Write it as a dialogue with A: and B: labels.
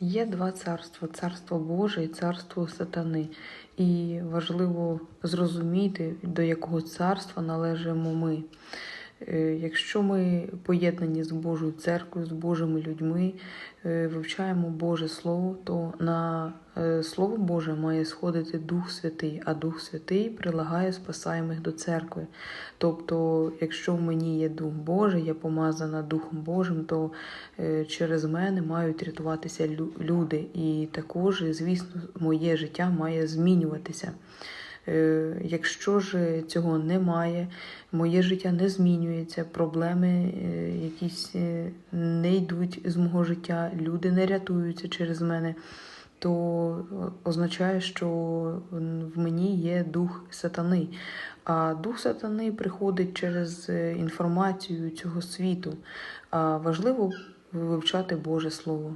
A: Є два царства: царство Боже і царство сатани. І важливо зрозуміти, до якого царства належимо ми. Е, Якщо ми поєднані з Божою церквою, з Божими людьми, е, вивчаємо Боже Слово, то на е, Слово Боже має сходити Дух Святий, а Дух Святий прилагає спасаємих до церкви. Тобто, якщо в мені є Дух Божий, я помазана Духом Божим, то через мене мають рятуватися лю- люди. І також, звісно, моє життя має змінюватися. Е, Якщо ж цього немає, моє життя не змінюється, проблеми е, якісь е, не йдуть з мого життя, люди не рятуються через мене, то означає, що в мені є дух сатани. А дух сатани приходить через інформацію цього світу. А важливо вивчати Боже Слово.